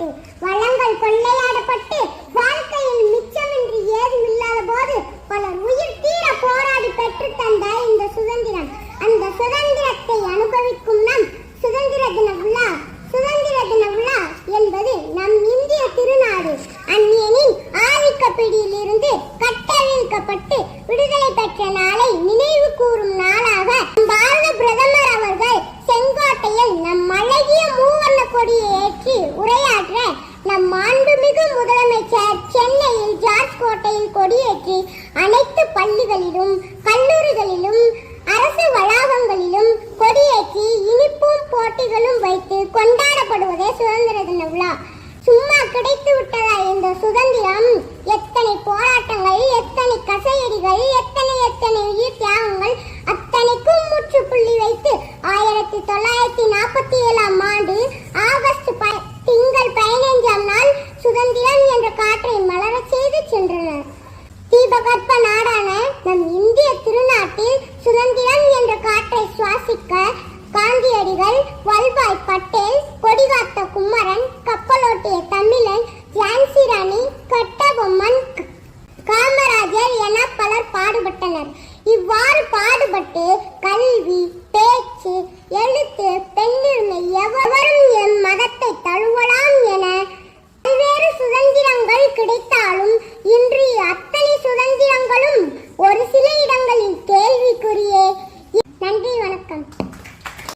ஏற்பட்டு வளங்கள் கொள்ளையாடப்பட்டு வாழ்க்கையில் மிச்சமின்றி ஏதுமில்லாத போது பலர் உயிர் தீர போராடி பெற்று தந்த இந்த சுதந்திரம். அந்த சுதந்திரத்தை அனுபவிக்கும் நாம் சுதந்திர தின விழா சுதந்திர தின விழா என்பது நம் இந்திய திருநாடு. அந்நியனின் ஆதிக்க பிடியில் இருந்து விடுதலை பெற்ற நாளை நினைவு கூறும் நாளாக பாரத பிரதமர் முதலமைச்சர் சென்னையில் ஜார்ஜ் கோட்டையில் கொடியேற்றி அனைத்து பள்ளிகளிலும் கல்லூரிகளிலும் அரசு வளாகங்களிலும் கொடியேற்றி இனிப்பும் போட்டிகளும் வைத்து கொண்டாடப்படுவதே சுதந்திர தின விழா. சும்மா கிடைத்து விட்டதா இந்த சுதந்திரம்? எத்தனை போராட்டங்கள் எத்தனை கசையடிகள் எத்தனை எத்தனை உயிர் தியாகங்கள் அத்தனைக்கும் முற்றுப்புள்ளி வைத்து ஆயிரத்தி தொள்ளாயிரத்தி நாற்பத்தி ஏழாம் ஆண்டு ஆகஸ்ட் ப- சென்றனர். தீபகற்ப நாடான நம் இந்திய திருநாட்டில் சுதந்திரம் என்ற காற்றை சுவாசிக்க காந்தியடிகள் வல்வாய் பட்டேல் கொடிகாத்த குமரன் கப்பலோட்டிய தமிழன் ஜான்சி ராணி கட்டபொம்மன் காமராஜர் என பலர் பாடுபட்டனர். இவ்வாறு பாடுபட்டு கல்வி பேச்சு எழுத்து